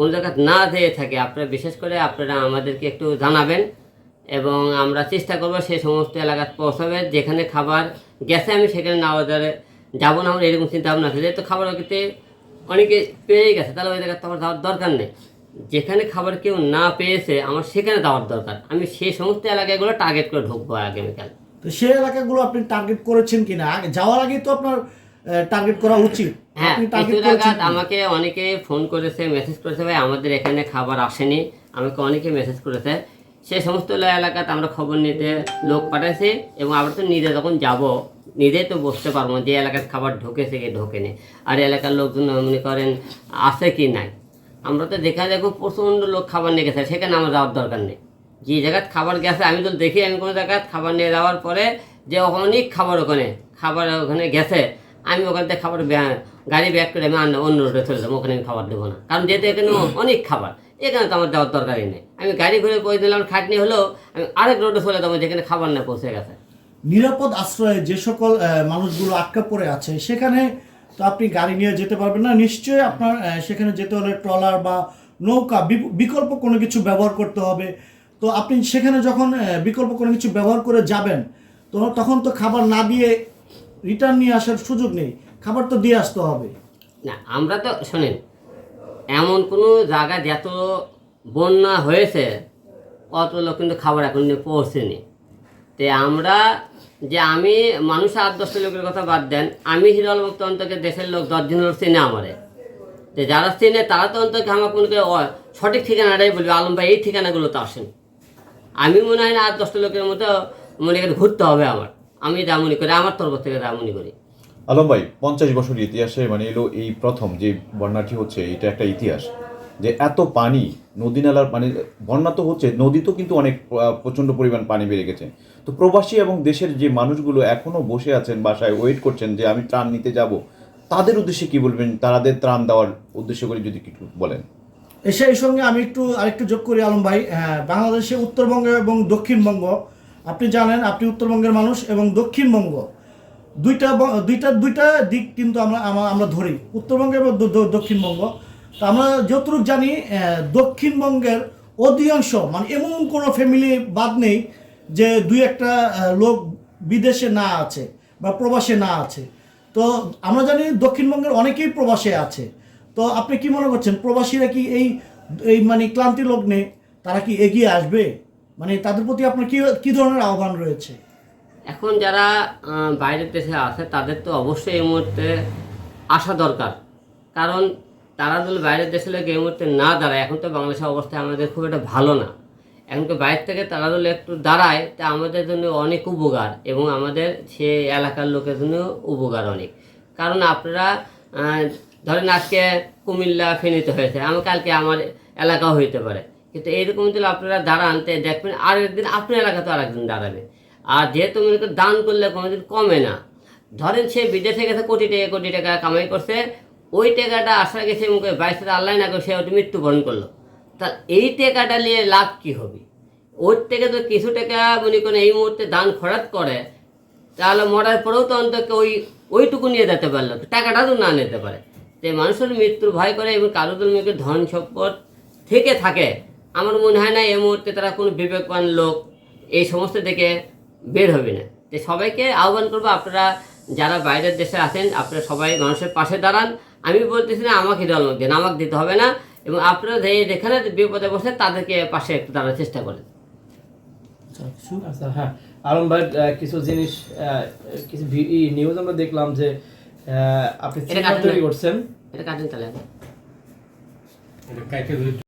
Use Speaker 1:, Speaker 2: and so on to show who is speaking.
Speaker 1: কোন জায়গায় না যেয়ে থাকে। আপনারা বিশেষ করে আপনারা আমাদেরকে একটু জানাবেন এবং আমরা চেষ্টা করব সেই সমস্ত এলাকায় পৌঁছাবে। যেখানে খাবার গেছে আমি সেখানে না ওদের যাব না, আমার এরকম চিন্তা ভাবনা আছে। যেহেতু খাবার খেতে অনেকে পেয়ে গেছে, তাহলে ওই জায়গায় তো আমার যাওয়ার দরকার নেই। যেখানে খাবার কেউ না পেয়েছে, আমার সেখানে যাওয়ার দরকার। আমি সেই সমস্ত এলাকাগুলো টার্গেট করে ঢুকবো আগামীকাল।
Speaker 2: তো সেই এলাকাগুলো আপনি টার্গেট করেছেন কিনা? যাওয়ার আগে তো আপনার টার্গেট করা উচিত।
Speaker 1: হ্যাঁ? আমাকে অনেকে ফোন করেছে মেসেজ করেছে ভাই আমাদের এখানে খাবার আসেনি। আমাকে অনেকে মেসেজ করেছে। সে সমস্ত এলাকাতে আমরা খবর নিতে লোক পাঠাইছি এবং আমরা তো নিজে যখন যাব নিজেই তো বুঝতে পারব যে এলাকার খাবার ঢোকেছে কি ঢোকেনি। আর এলাকার লোকজন মনে করেন আছে কি নাই? আমরা তো দেখা দেখো প্রচণ্ড লোক খাবার নিয়ে গেছে সেখানে আমার যাওয়ার দরকার নেই। যে জায়গায় খাবার গেছে আমি তো দেখি আমি কোনো জায়গায় খাবার নিয়ে যাওয়ার পরে যে অনেক খাবার ওখানে খাবার ওখানে গেছে। আমি ওখান থেকে খাবার গাড়ি ব্যাক করে আমি অন্য অন্য রোডে চলে যাব, ওখানে আমি খাবার দেবো না। কারণ যেহেতু এখানে অনেক খাবার, এখানে তো আমার দেওয়ার দরকারই নেই। আমি গাড়ি ঘুরে পৌঁছে দিলাম খাটনি হলেও আমি আরেক রোডে চলে যাব, যেখানে খাবার না পৌঁছে গেছে।
Speaker 2: নিরাপদ আশ্রয়ে যে সকল মানুষগুলো আটকা পড়ে আছে, সেখানে তো আপনি গাড়ি নিয়ে যেতে পারবেন না। নিশ্চয়ই আপনার সেখানে যেতে হলে ট্রলার বা নৌকা বিকল্প কোনো কিছু ব্যবহার করতে হবে। তো আপনি সেখানে যখন বিকল্প কোনো কিছু ব্যবহার করে যাবেন, তো তখন তো খাবার না দিয়ে রিটার্ন নিয়ে আসার সুযোগ নেই। খাবার তো দিয়ে আসতে হবে।
Speaker 1: না, আমরা তো, শোনেন, এমন কোনো জায়গা যত বন্যা হয়েছে, অত লোক কিন্তু খাবার এখন পৌঁছেনি। তে আমরা যে আমি মানুষ আট দশটা লোকের কথা বাদ দেন, আমি হিরল মুক্ত অন্তকে দেশের লোক দশজন লোক চেনে আমারে। তো যারা চেনে, তারা তো অন্তকে আমার কোনো সঠিক ঠিকানাটাই বলবে, আলম ভাই, এই ঠিকানাগুলো তো আসেন। আমি মনে হয় না আট দশটা লোকের মতো মনে করে ঘুরতে হবে আমার। আমি যা মনে করি আমার তরফ থেকে যা মনে করি।
Speaker 3: আলম ভাই পঞ্চাশ বছর ইতিহাসে মানে এলো এই প্রথম যে বন্যাটি হচ্ছে এটা একটা ইতিহাস। যে এত পানি নদী নালার মানে বন্যা তো হচ্ছে নদী তো কিন্তু অনেক প্রচণ্ড পরিমাণ পানি বেড়ে গেছে। তো প্রবাসী এবং দেশের যে মানুষগুলো এখনও বসে আছেন বাসায় ওয়েট করছেন যে আমি ত্রাণ নিতে যাব তাদের উদ্দেশ্যে কি বলবেন? তাদের ত্রাণ দেওয়ার উদ্দেশ্য করে যদি কিছু বলেন।
Speaker 2: এসে এই সঙ্গে আমি একটু আরেকটু যোগ করি আলম ভাই। হ্যাঁ, বাংলাদেশে উত্তরবঙ্গ এবং দক্ষিণবঙ্গ আপনি জানেন, আপনি উত্তরবঙ্গের মানুষ এবং দক্ষিণবঙ্গ। দুইটা দুইটা দুইটা দিক কিন্তু আমরা আমরা- ধরি, উত্তরবঙ্গ এবং দক্ষিণবঙ্গ। তো আমরা যতটুকু জানি দক্ষিণবঙ্গের অধিকাংশ মানে এমন কোনো ফ্যামিলি বাদ নেই যে দুই একটা লোক বিদেশে না আছে বা প্রবাসে না আছে। তো আমরা জানি দক্ষিণবঙ্গের অনেকেই প্রবাসে আছে। তো আপনি কি মনে করছেন, প্রবাসীরা কি এই এই মানে ক্লান্তি লগ্নে তারা কি এগিয়ে আসবে? মানে তাদের প্রতি আপনার কি কি ধরনের আহ্বান রয়েছে?
Speaker 1: এখন যারা বাইরের দেশে আছে, তাদের তো অবশ্যই এই মুহূর্তে আসা দরকার। কারণ তারা যদি বাইরের দেশে লোক এই মুহূর্তে না দাঁড়ায়, এখন তো বাংলাদেশের অবস্থা আমাদের খুব একটা ভালো না। এখন তো বাইরে থেকে তারা যদি একটু দাঁড়ায়, তা আমাদের জন্য অনেক উপকার এবং আমাদের সে এলাকার লোকের জন্য উপকার অনেক। কারণ আপনারা ধরেন আজকে কুমিল্লা ফেনীতে হয়েছে, আমি কালকে আমার এলাকাও হইতে পারে। কিন্তু এইরকম যদি আপনারা দাঁড়ান, তো দেখবেন আর একদিন আপনার এলাকাতে আর একদিন দাঁড়াবে। আর যেহেতু মনে করেন দান করলে কোনোদিন কমে না। ধরেন সে বিদেশে গেছে কোটি টাকা কোটি টাকা কামাই করছে, ওই টাকাটা আসা গেছে মুখে বাইশে আল্লাহ না করে সে ওটা মৃত্যুবরণ করল। তা এই টাকাটা নিয়ে লাভ কি হবে? ওর থেকে তো কিছু টাকা মনে করেন এই মুহূর্তে দান খরচ করে, তাহলে মরার পরেও তো অন্তত ওই, ওইটুকু নিয়ে যেতে পারল। টাকাটা তো না নিতে পারে। তো মানুষের মৃত্যুর ভয় করে এবং কারও জন্মকে ধন সম্পদ থেকে থাকে আমার মনে হয় না এই মুহূর্তে তারা কোনো বিবেকবান লোক এই সমস্ত থেকে বের হবে না। তো সবাইকে আহ্বান করব আপনারা যারা বাইরের দেশে আছেন আপনারা সবাই মানুষের পাশে দাঁড়ান। আমি বলতেছি না আমাকে দল দেন আমাকে দিতে হবে না। এবং আপনারা যে যেখানে বিপদে বসে তাদেরকে পাশে একটু দাঁড়ানোর চেষ্টা করেন।
Speaker 4: আচ্ছা হ্যাঁ। আলম ভাই কিছু জিনিস কিছু নিউজ আমরা দেখলাম যে আপনি তৈরি করছেন।
Speaker 1: এটা কাটেন তাহলে।